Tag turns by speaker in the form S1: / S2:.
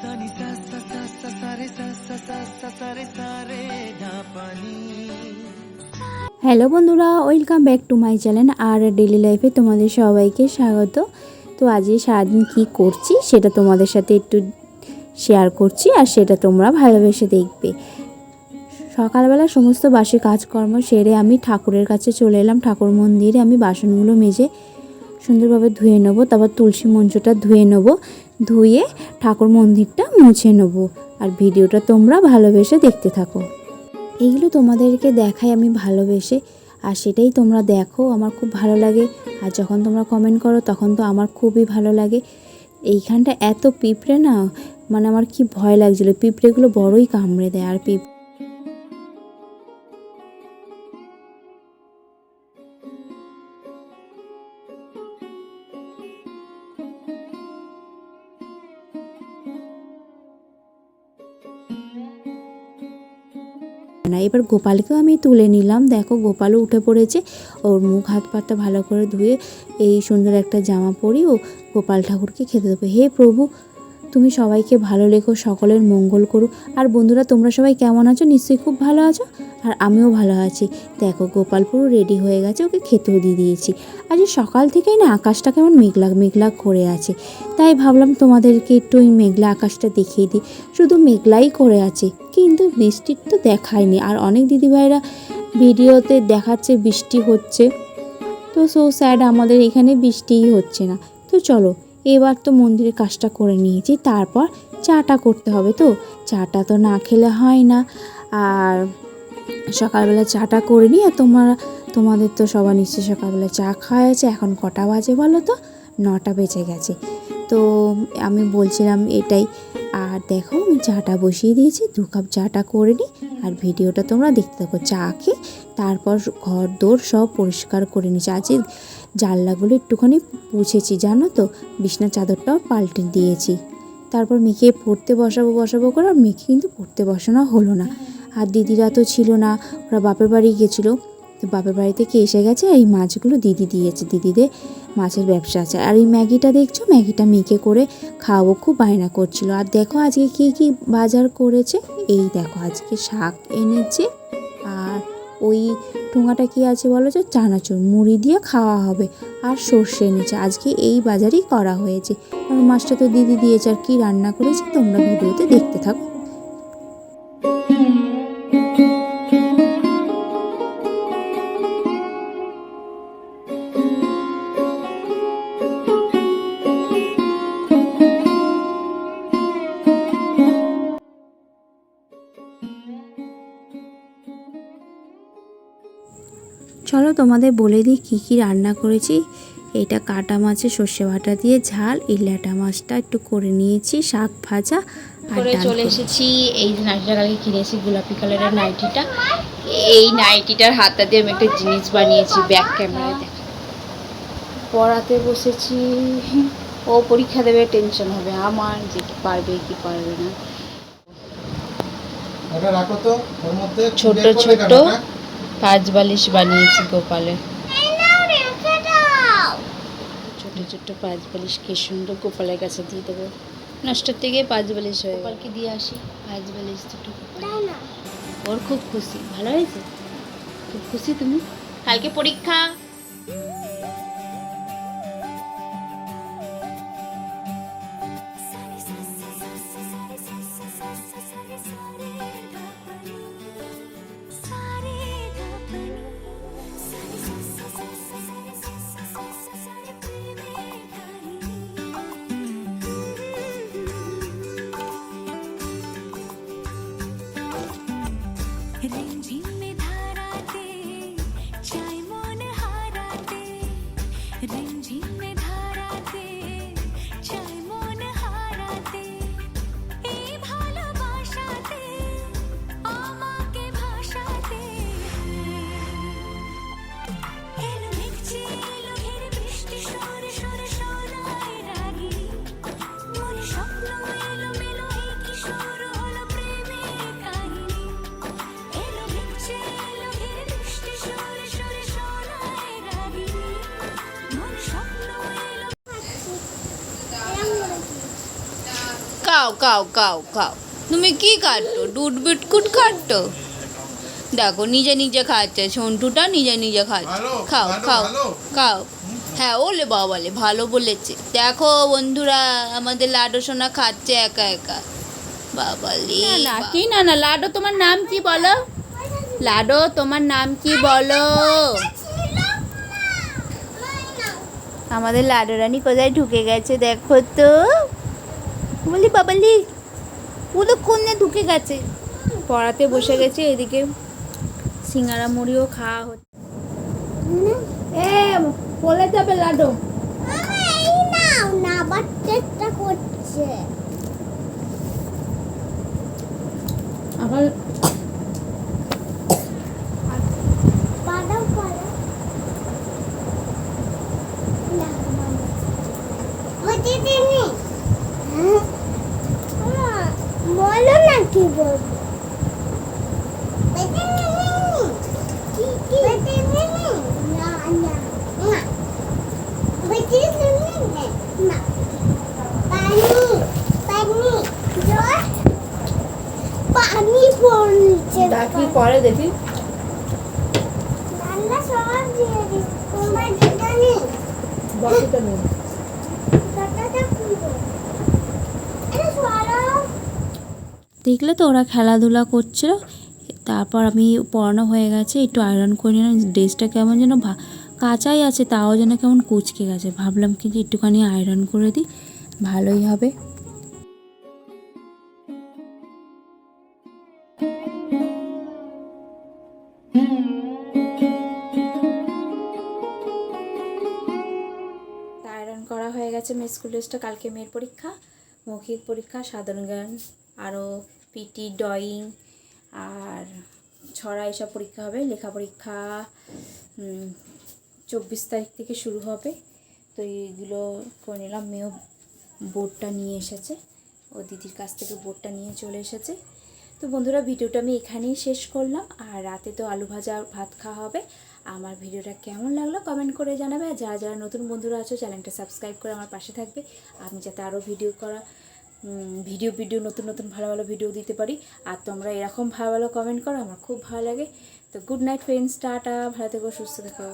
S1: সানি সা সা সা সা সা সা সা সা ধা পানি
S2: হ্যালো বন্ধুরা welcome back to my channel R daily লাইফে তোমাদের সবাইকে স্বাগত। তো আজকে সারাদিন কি করছি সেটা তোমাদের সাথে একটু শেয়ার করছি আর সেটা তোমরা ভালোবেসে দেখবে। সকালবেলা সমস্ত বাসি কাজকর্ম সেরে আমি ঠাকুরের কাছে চলে এলাম। ঠাকুর মন্দিরে আমি বাসনগুলো মেজে সুন্দরভাবে ধুয়ে নেব, তারপর তুলসী মঞ্চটা ধুয়ে নেব, ধুয়ে ঠাকুর মন্দিরটা মুছে নেব। আর ভিডিওটা তোমরা ভালোবেসে দেখতে থাকো। এইগুলো তোমাদেরকে দেখাই আমি ভালোবেসে, আর সেটাই তোমরা দেখো, আমার খুব ভালো লাগে। আর যখন তোমরা কমেন্ট করো, তখন তো আমার খুবই ভালো লাগে। এইখানটা এত পিঁপড়ে না মানে আমার কি ভয় লাগছিল। পিঁপড়েগুলো বড়ই কামড়ে দেয়, আর পিঁপ না। এবার গোপালকেও আমি তুলে নিলাম। দেখো গোপালও উঠে পড়েছে। ওর মুখ হাত পাটা ভালো করে ধুয়ে এই সুন্দর একটা জামা পরি ও গোপাল ঠাকুরকে খেতে দেবে। হে প্রভু তুমি সবাইকে ভালো লেখো, সকলের মঙ্গল করো আর বন্ধুরা, তোমরা সবাই কেমন আছো? নিশ্চয়ই খুব ভালো আছো। আর আমিও ভালো আছি। দেখো, গোপাল পুরো রেডি হয়ে গেছে, ওকে খেতেও দিয়ে দিয়েছি। আজ সকাল থেকেই না আকাশটা কেমন মেঘলা মেঘলা করে আছে। তাই ভাবলাম তোমাদেরকে একটু ওই মেঘলা আকাশটা দেখিয়ে দিই। শুধু মেঘলাই করে আছে, কিন্তু বৃষ্টির তো দেখায়নি। আর অনেক দিদিভাইরা ভিডিওতে দেখাচ্ছে, বৃষ্টি হচ্ছে। তো সো স্যাড আমাদের এখানে বৃষ্টিই হচ্ছে না। তো চলো এবার তো মন্দিরের কাজটা করে নিয়েছি, তারপর চাটা করতে হবে তো। চাটা তো না খেলে হয় না। আর সকালবেলা চাটা করে আর তোমার, তোমাদের তো সবার নিশ্চয়ই সকালবেলা চা খাওয়া আছে এখন কটা বাজে বলো তো? নটা বেজে গেছে। তো আমি বলছিলাম এটাই। আর দেখো আমি চাটা বসিয়ে দিয়েছি, দু কাপ চাটা করে নিই, আর ভিডিওটা তোমরা দেখতে থাকো। চা খেয়ে তারপর ঘর দোর সব পরিষ্কার করে নিচ্ছি আজকে জানলাগুলো একটুখানি পুছেছি, জানো তো? বিছনা চাদরটাও পাল্টে দিয়েছি। তারপর মেয়েকে পড়তে বসাবো বসাবো করে, আর মেয়েকে কিন্তু পড়তে বসানো হলো না। আর দিদিরা তো ছিল না, ওরা বাপের বাড়ি গেছিল। তো বাপের বাড়ি থেকে এসে গেছে? এই মাছগুলো দিদি দিয়েছে। দিদিদের মাছের ব্যবসা আছে। আর এই ম্যাগিটা দেখছ? ম্যাগিটা মেয়েকে করে খাওয়াবো, খুব বায়না করছিল। আর দেখো আজকে কি কি বাজার করেছে? এই দেখো, আজকে শাক এনেছে। ওই ঠোঙাটা কি আছে বলো যে চানাচুর। মুড়ি দিয়ে খাওয়া হবে। আর সর্ষে এনেছে। আজকে এই বাজারই করা হয়েছে। আর মাছটা তো দিদি দিয়েছে। আর কী রান্না করেছে তোমরা ভিডিওতে দেখতে থাকো। চলো তোমাদের বলে দিই কী কী রান্না করেছি। এটা কাটা মাছের সর্ষে বাটা দিয়ে ঝাল এই ল্যাটা মাছটা একটু করে নিয়েছি শাক ভাজা
S3: করে চলে এসেছি এই যে নাইটিটা কালকে কিনেছি গোলাপি কালারের নাইটিটা। এই নাইটিটার হাতটা দিয়ে আমি একটা জিনিস বানিয়েছি ব্যাক ক্যামেরায় দেখ। পড়াতে বসেছি ও পরীক্ষা দেবে টেনশন হবে আমার যে কি পারবে কি পারবে না।
S4: ওটা রাখো তো ওর মধ্যে
S3: ছোট ছোট পাঁচ বালিশ বানিয়েছি গোপালে ছোট ছোট পাঁচ বালিশ কি সুন্দর গোপালের কাছে দিয়ে দেবো। নষ্টের থেকে পাঁচ বালিশ হয়ে গোপালকে দিয়ে আসি পাঁচ বালিশ দুটো ওর খুব খুশি ভালো হয়েছে? খুব খুশি তুমি? কালকে পরীক্ষা।
S5: কাও কাও কাও কাও। তুমি কি কাটতো? দুধ বিস্কুট কাটতো? দেখো নিজে নিজে খাচ্ছে সন্টুটা নিজে নিজে খাচ্ছে। খাও খাও। খাও। হ্যাঁ ওলে বাবালে ভালো বলেছে। দেখো বন্ধুরা আমাদের লাডো সোনা খাচ্ছে একা একা।
S2: না কি না না লাডো তোমার নাম কি বলো? লাডো তোমার নাম কি বলো?
S5: আমাদের লাডো রানী কোথায় ঢুকে গেছে দেখো তো। বলি বাবালি? ও তো কোনে ঢুকে গেছে?
S2: পড়াতে বসে গেছে এদিকে। সিঙ্গারা মুড়িও খাওয়া হচ্ছে। এ বলে যাবে লাডো আবার
S6: করছে না কি বলব পানি
S2: করে দেখি বকিটা নেই
S6: টাটাটা খুলবো আরে সরো
S7: দেখলে তো ওরা খেলাধুলা করছিল। তারপর আমি পড়ানো হয়ে গেছে, একটু আয়রন করে নিলাম, ড্রেসটা কেমন যেন কাঁচাই আছে, তাও যেন কেমন কুচকে গেছে। ভাবলাম কিন্তু একটুখানি আয়রন করে দিই, ভালোই হবে।
S2: আয়রন করা হয়ে গেছে মেয়ে স্কুল ড্রেসটা কালকে মেয়ের পরীক্ষা, মৌখিক পরীক্ষা, সাধারণ জ্ঞান। আরও পিটি ড্রয়িং আর ছড়া এসব পরীক্ষা হবে। লেখা পরীক্ষা চব্বিশ তারিখ থেকে শুরু হবে। তো এইগুলো করে নিলাম। মেয়েও বোর্ডটা নিয়ে এসেছে। ও দিদির কাছ থেকে বোর্ডটা নিয়ে চলে এসেছে। তো বন্ধুরা, ভিডিওটা আমি এখানেই শেষ করলাম। আর রাতে তো আলু ভাজা, ভাত খাওয়া হবে। আমার ভিডিওটা কেমন লাগল কমেন্ট করে জানাবে। আর যারা যারা নতুন বন্ধুরা আছো চ্যানেলটা সাবস্ক্রাইব করে আমার পাশে থাকবে। আমি যাতে আরও ভিডিও করা ভিডিও ভিডিও, নতুন নতুন ভালো ভালো ভিডিও দিতে পারি। আর তোমরা এরকম ভালো ভালো কমেন্ট করো, আমার খুব ভালো লাগে। তো গুড নাইট ফ্রেন্ডস টাটা, ভালো থেকো, সুস্থ থেকো।